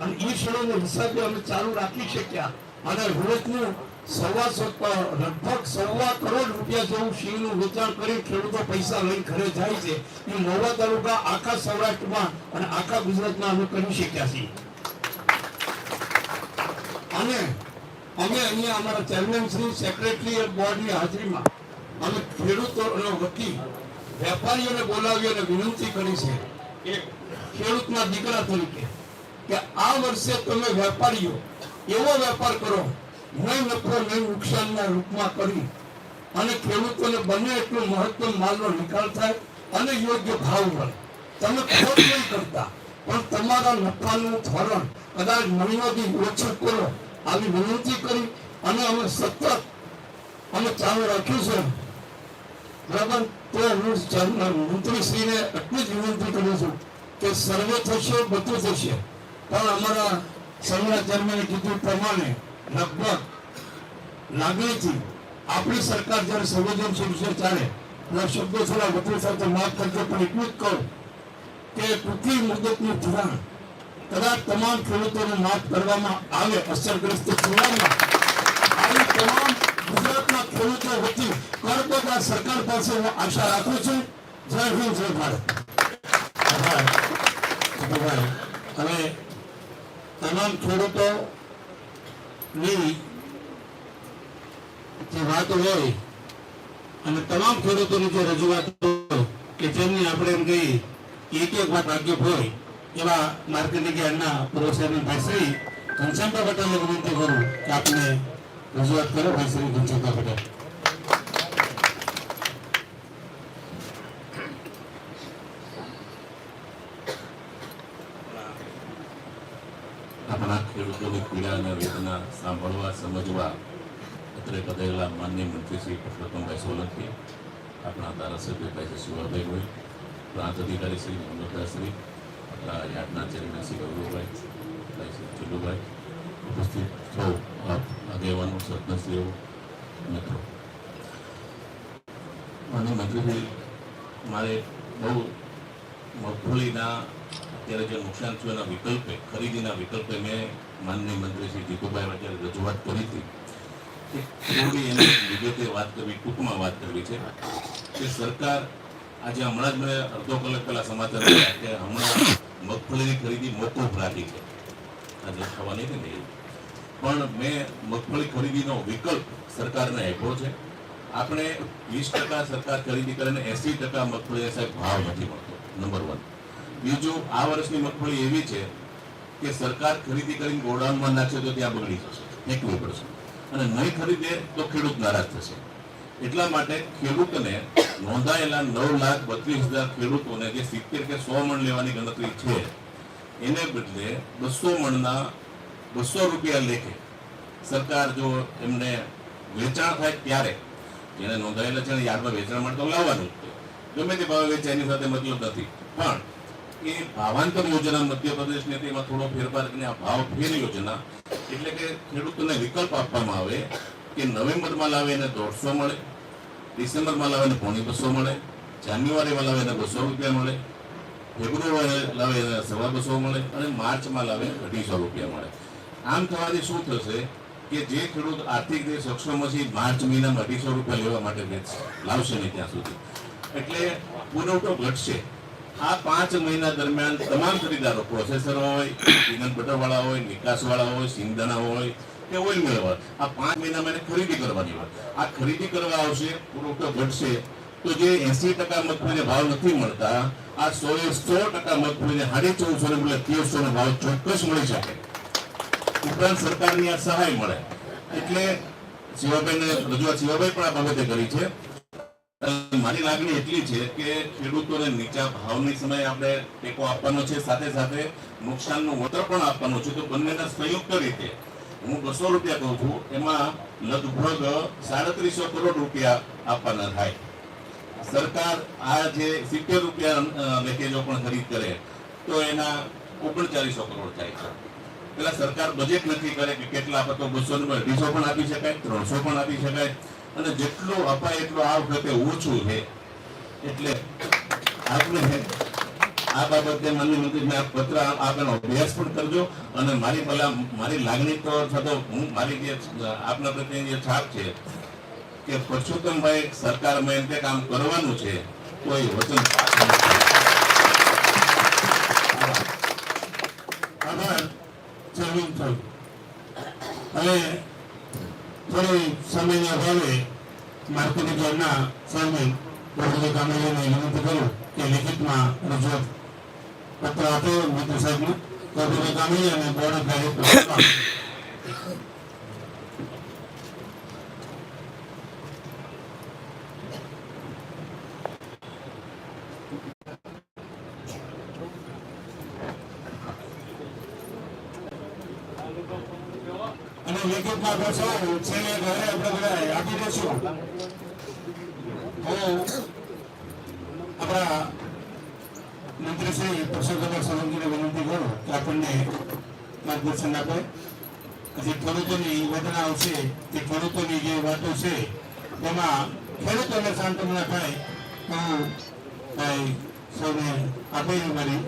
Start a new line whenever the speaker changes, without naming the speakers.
અને એ શેરોનો લગભગ સવા કરોડ રૂપિયા જેવું શીંગનું વેચાણ કરી ખેડૂતો પૈસા લઈ ઘરે જાય છે. એ તાલુકા આખા સૌરાષ્ટ્રમાં અને આખા ગુજરાતમાં અમે કરી શક્યા છીએ. અને અમે અહીંયા અમારા ચેરમેન શ્રી સેક્રેટરી બોર્ડની હાજરીમાં અમે ખેડૂતોનો વકીલ, વેપારીઓને બોલાવી અને વિનંતી કરી છે કે ખેડૂતના દીકરા તરીકે કે આ વર્ષે તમે વેપારીઓ એવો વેપાર કરો, નહીં નફો, નહીં નુકસાનના રૂપમાં કરી અને ખેડૂતોને બને એટલો મહત્તમ માલનો નિકાલ થાય અને યોગ્ય ભાવ મળે. તમે ખોટ નહીં કરતા, પણ તમારા નફાનું ધોરણ કદાચ મહિનોથી ઓછું કરો આવી વિનંતી કરી અને અમે સતત અમે ચાલુ રાખ્યું છે. બરાબર? તો હું મંત્રીશ્રીને એટલી જ વિનંતી કરું છું કે સર્વે થશે, બધું થશે. પણ અમારા સંઘના કીધું પ્રમાણે લગભગ લાગણીથી આપણી સરકાર જ્યારે સંવેદનશીલ છે ત્યારે એના શબ્દો થોડા વધુ સાથે માફ કરજો, પણ એટલું જ કહું કે ટૂંકી મુદતનું ધિરાણ કદાચ તમામ ખેડૂતોને માફ કરવામાં આવે અસરગ્રસ્ત જિલ્લામાં આવી તમામ ગુજરાતના ખેડૂતો વતી કરકોટા સરકાર પાસે હું આશા રાખું છું જય હિન્દ, જય ભારત. આભાર. તમામ ખેડૂતોની જે વાત હોય અને તમામ ખેડૂતોની જે રજૂઆત હોય કે જેમની આપણે એમ કહીએ એક એક વાત વાગ્ય હોય એવા માર્કેટિંગ યાર્ડના પૂર્વ ચેરમેન ઘનશ્યામભાઈ પટેલને વિનંતી કરું કે આપને રજૂઆત કરો ભાઈશ્રી ઘનશ્યામભાઈ પટેલ.
આપણા ખેડૂતોની પીડા અને વેદના સાંભળવા, સમજવા, અત્રે પધારેલા માન્ય મંત્રી શ્રી પુરુષોત્તમભાઈ સોલંકી, આપણા ધારાસભ્ય ભાઈ શિવાભાઈ હોય પ્રાંત અધિકારી શ્રી મમતાશ્રી આપણા યાર્ડના ચેરમેન શ્રી ગૌરવભાઈ ભાઈ શ્રી ચુલુભાઈ ઉપસ્થિત સૌ આગેવાનો સદનશ્રીઓ મિત્રો. અને મંત્રીશ્રી મારે બહુ મગફળીના અત્યારે જે નુકસાન થયું એના વિકલ્પે, ખરીદીના વિકલ્પે મેં માનનીય મંત્રી શ્રી જીતુભાઈ અત્યારે રજૂઆત કરી હતી. કે થોડી એની વિગતે વાત કરવી, ટૂંકમાં વાત કરવી છે કે સરકાર આજે હમણાં જ મેં અડધો કલાક પહેલાં સમાચાર મળ્યા કે હમણાં મગફળીની ખરીદી મોકૂફ રાખી છે. આજે થવાની નહીં પણ મેં મગફળી ખરીદીનો વિકલ્પ સરકારને આપ્યો છે. આપણે વીસ ટકા સરકાર ખરીદી કરે ને એસી ટકા મગફળીને સાહેબ ભાવ નથી મળતો. નંબર વન બીજું, આ વર્ષની મગફળી એવી છે કે સરકાર ખરીદી કરીને ગોડાઉનમાં નાખશે તો ત્યાં બગડી જશે. ફેંકવી પડશે અને નહીં ખરીદે તો ખેડૂત નારાજ થશે. એટલા માટે ખેડૂતને નોંધાયેલા નવ લાખ બત્રીસ હજાર ખેડૂતોને જે સિત્તેર કે સો મણ લેવાની ગણતરી છે, એને બદલે બસો મણના બસો રૂપિયા લેખે સરકાર જો એમને વેચાણ થાય ત્યારે, જેને નોંધાયેલા છે યાદમાં વેચાણ માટે તો લાવવાનું જ ગમે તે ભાવે વેચાય એની સાથે મતલબ નથી. પણ એ ભાવાંતર યોજના મધ્યપ્રદેશની હતી, એમાં થોડો ફેરફાર કરીને આ ભાવ ફેર યોજના, એટલે કે ખેડૂતોને વિકલ્પ આપવામાં આવે કે નવેમ્બરમાં લાવે એને દોઢસો મળે, ડિસેમ્બરમાં લાવે એને પોણી બસો મળે, જાન્યુઆરીમાં લાવે એને બસો રૂપિયા મળે ફેબ્રુઆરી લાવે એને સવા બસો મળે અને માર્ચમાં લાવે અઢીસો રૂપિયા મળે આમ થવાથી શું થશે કે જે ખેડૂત આર્થિક રીતે સક્ષમ હશે માર્ચ મહિનામાં અઢીસો રૂપિયા લેવા માટે. લાવશે નહીં ત્યાં સુધી એટલે પુરવઠો ઘટશે આ પાંચ મહિના દરમિયાન તમામ ખરીદારો પ્રોસેસર હોય, પીનટ બટરવાળા હોય, નિકાસવાળા હોય, સિંગદાણા હોય કે ઓઇલ મેળવવા આ પાંચ મહિનામાં એને ખરીદી કરવાની હોય. આ ખરીદી કરવા આવશે પુરવઠો ઘટશે. તો જે એસી ટકા મગફળીને ભાવ નથી મળતા, આ સો એ સો ટકા મગફળીને સાડી ચૌદસો ને બદલે તેરસો નો ભાવ ચોક્કસ મળી શકે. ઉપરાંત સરકારની આ સહાય મળે. એટલે શિવાભાઈને, રજૂઆત શિવાભાઈ પણ આ બાબતે કરી છે. મારી લાગણી એટલી છે કે ખેડૂતોને નીચા ભાવની સમયે આપણે ટેકો આપવાનો છે, સાથે સાથે નુકસાનનું વળતર પણ આપવાનું છે. તો બંનેના સંયુક્ત રીતે હું બસો રૂપિયા કહું છું, એમાં લગભગ સાડત્રીસો કરોડ રૂપિયા આપવાના થાય. સરકાર આ જે સિત્તેર રૂપિયા મેકેજો પણ ખરીદ કરે, તો એના ઓગણચાલીસો કરોડ થાય છે. પેલા સરકાર બજેટ નક્કી કરે કે કેટલા આપે તો બસો ને અઢીસો પણ આપી શકાય, ત્રણસો પણ આપી શકાય, અને જેટલું અપાય એટલું આ વખતે ઓછું છે. એટલે આપણે આ બાબતે માનનીય મંત્રીને આ પત્ર આપેલો અભ્યાસ પણ કરજો અને મારી ભલા મારી લાગણી તો થતો હું મારી જે આપના પ્રત્યેની જે છાપ છે કે પરસોત્તમભાઈ સરકારમાં એમ કે કામ કરવાનું છે કોઈ વચન.
આભાર. ચેરમેન સાહેબ હવે થોડી સમયના અભાવે માર્કેટિંગ કરું કે લિખિતમાં રજૂઆત પત્ર અને બોર્ડ ઓફ અને ઘરે આપણે બધા આપી દઈશું હું આપણા મંત્રી શ્રી પુરુષોત્તમ સોલંકીને વિનંતી કરું કે આપણને માર્ગદર્શન આપે જે ખેડૂતોની વેદના છે તે ખેડૂતોની જે વાતો છે તેમાં ખેડૂતોને સાંત્વના થાય હું ભાઈ સૌને આપે મારી